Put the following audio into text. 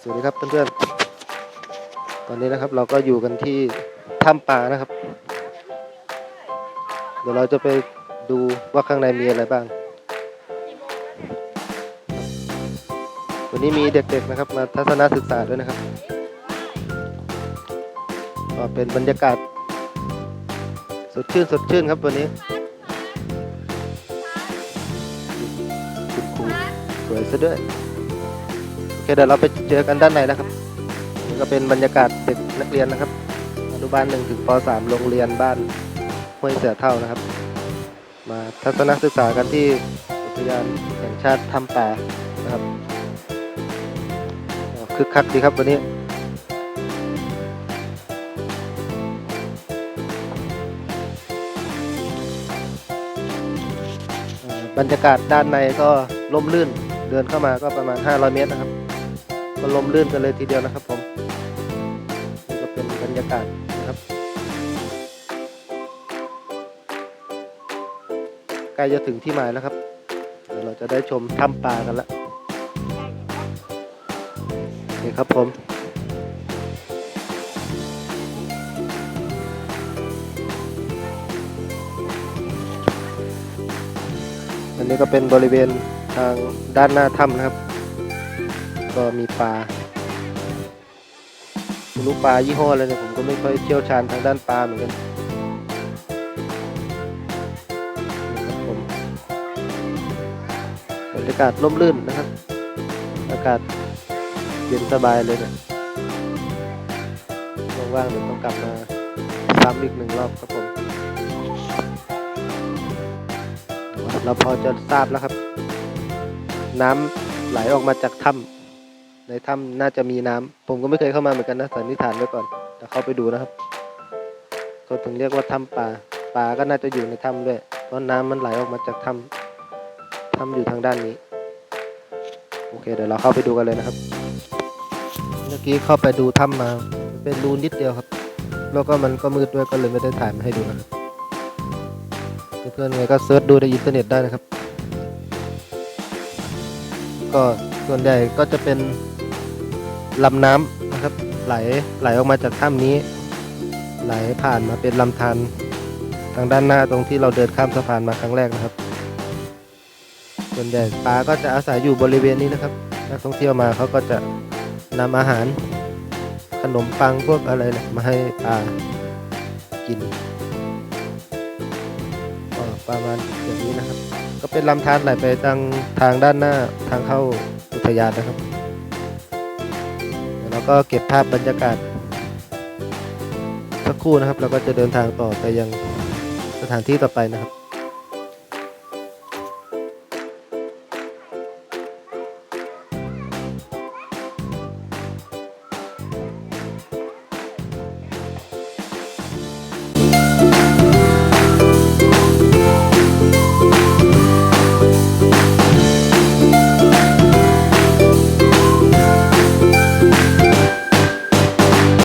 สวัสดีครับเพื่อนๆ ตอนนี้นะครับเราก็อยู่กันที่ถ้ำป่านะครับ เดี๋ยวเราจะไปดูว่าข้างในมีอะไรบ้าง วันนี้มีเด็กๆนะครับมาทัศนศึกษาด้วยนะครับ ก็เป็นบรรยากาศ สดชื่นสดชื่นครับวันนี้คุณครูสวยซะด้วยโอ เคเดี๋ยวเราไปเจอกันด้านในนะครับนี่ก็เป็นบรรยากาศเด็กนักเรียนนะครับอนุบาลหนึ่งถึงปสามโรงเรียนบ้านห้วยเสือเท่านะครับ มาทัศนศึกษากันที่อุทยานแห่งชาติถ้ำป่านะครับคึกคักดีครับวันนี้บรรยากาศด้านในก็ล่มลื่นเดินเข้ามาก็ประมาณ 500 เมตรนะครับ ก็ลมลื่นกันเลยทีเดียวนะครับผมนี่ก็เป็นบรรยากาศนะครับใกล้จะถึงที่หมายแล้วครับเดี๋ยวเราจะได้ชมถ้ำปลากันละนี่ครับผมอันนี้ก็เป็นบริเวณทางด้านหน้าถ้ำนะครับ ก็มีปลาไม่รู้ปลายี่ห้ออะไรเนี่ยผมก็ไม่ค่อยเชี่ยวชาญทางด้านปลาเหมือนกันครับผมบรรยากาศร่มรื่นนะครับ อากาศเย็นสบายเลยเนี่ยว่างๆเดี๋ยวต้องกลับมาซ้ำอีกหนึ่งรอบครับผมเราพอจะทราบแล้วครับ น้ำไหลออกมาจากถ้ำ ในถ้ำน่าจะมีน้ำผมก็ไม่เคยเข้ามาเหมือนกันนะสันนิษฐานไว้ก่อนแต่เข้าไปดูนะครับก็ถึงเรียกว่าถ้ำปลาปลาก็น่าจะอยู่ในถ้ำด้วยเพราะน้ำมันไหลออกมาจากถ้ำถ้ำอยู่ทางด้านนี้ โอเค เดี๋ยวเราเข้าไปดูกันเลยนะครับ เมื่อกี้เข้าไปดูถ้ำมา เป็นรูนิดเดียวครับ แล้วก็มันก็มืดด้วยก็เลยไม่ได้ถ่ายมาให้ดูนะครับเพื่อนๆไงก็เซิร์ชดูในอินเทอร์เน็ตได้นะครับ ก็ส่วนใหญ่ก็จะเป็น ลำน้ำนะครับ ไหลไหลออกมาจากถ้ำนี้ ไหลผ่านมาเป็นลำธารทางด้านหน้าตรงที่เราเดินข้ามสะพานมาครั้งแรกนะครับ ส่วนใหญ่ปลาก็จะอาศัยอยู่บริเวณนี้นะครับ นักท่องเที่ยวมาเขาก็จะนำอาหาร ขนมปังพวกอะไรนี่ยมาให้ปลากินประมาณอย่างนี้นะครับ ก็เป็นลำธารไหลไปทางทางด้านหน้าทางเข้าอุทยานนะครับ ก็เก็บภาพบรรยากาศ สักครู่นะครับแล้วก็จะเดินทางต่อไปยังสถานที่ต่อไปนะครับ